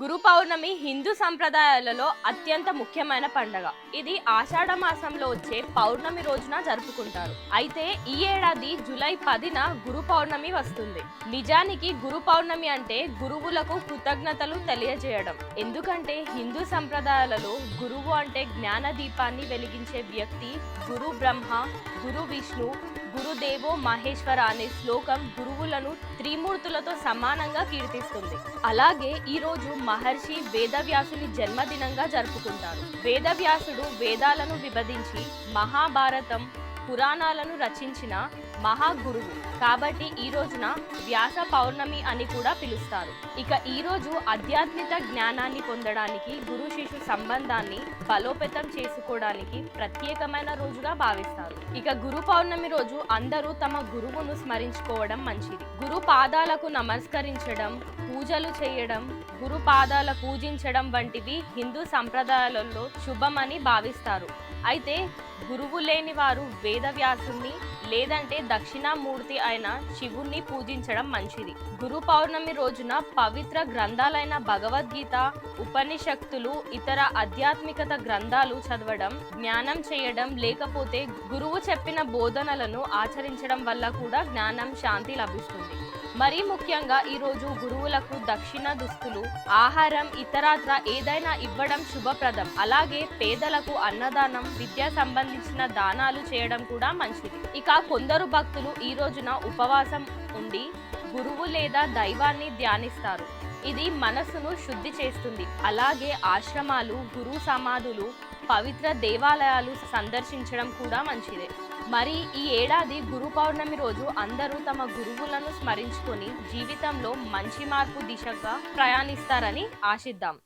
గురు పౌర్ణమి హిందూ సంప్రదాయాలలో అత్యంత ముఖ్యమైన పండగ. ఇది ఆషాఢ మాసంలో వచ్చే పౌర్ణమి రోజున జరుపుకుంటారు. అయితే ఈ ఏడాది జూలై పదిన గురు పౌర్ణమి వస్తుంది. నిజానికి గురు పౌర్ణమి అంటే గురువులకు కృతజ్ఞతలు తెలియజేయడం. ఎందుకంటే హిందూ సంప్రదాయాలలో గురువు అంటే జ్ఞాన దీపాన్ని వెలిగించే వ్యక్తి గురు బ్రహ్మ గురు విష్ణు గురుదేవో మహేశ్వర అనే శ్లోకం గురువులను త్రిమూర్తులతో సమానంగా కీర్తిస్తుంది. అలాగే ఈ రోజు మహర్షి వేదవ్యాసుని జన్మదినంగా జరుపుకుంటారు. వేదవ్యాసుడు వేదాలను విభజించి మహాభారతం పురాణాలను రచించిన మహాగురువు. కాబట్టి ఈ రోజున వ్యాస పౌర్ణమి అని కూడా పిలుస్తారు. ఇక ఈ రోజు ఆధ్యాత్మిక జ్ఞానాన్ని పొందడానికి గురు శిశు సంబంధాన్ని బలోపేతం చేసుకోవడానికి ప్రత్యేకమైన రోజుగా భావిస్తారు. ఇక గురు పౌర్ణమి రోజు అందరూ తమ గురువును స్మరించుకోవడం మంచిది. గురు పాదాలకు నమస్కరించడం పూజలు చేయడం గురు పాదాల పూజించడం వంటివి హిందూ సంప్రదాయాలలో శుభమని భావిస్తారు. అయితే గురువు లేని వారు వేదవ్యాసుని లేదంటే దక్షిణామూర్తి అయిన శివుణ్ణి పూజించడం మంచిది. గురు పౌర్ణమి రోజున పవిత్ర గ్రంథాలైన భగవద్గీత ఉపనిషత్తులు ఇతర ఆధ్యాత్మికత గ్రంథాలు చదవడం జ్ఞానం చేయడం లేకపోతే గురువు చెప్పిన బోధనలను ఆచరించడం వల్ల కూడా జ్ఞానం శాంతి లభిస్తుంది. మరీ ముఖ్యంగా ఈ రోజు గురువులకు దక్షిణ దుస్తులు ఆహారం ఇతరాత్ర ఏదైనా ఇవ్వడం శుభప్రదం. అలాగే పేదలకు అన్నదానం విద్యా సంబంధించిన దానాలు చేయడం కూడా మంచిది. ఇక కొందరు భక్తులు ఈ రోజున ఉపవాసం ఉండి గురువు లేదా దైవాన్ని ధ్యానిస్తారు. ఇది మనసును శుద్ధి చేస్తుంది. అలాగే ఆశ్రమాలు గురు సమాధులు పవిత్ర దేవాలయాలు సందర్శించడం కూడా మంచిదే. మరి ఈ ఏడాది గురు పౌర్ణమి రోజు అందరూ తమ గురువులను స్మరించుకొని జీవితంలో మంచి మార్పు దిశగా ప్రయాణిస్తారని ఆశిద్దాం.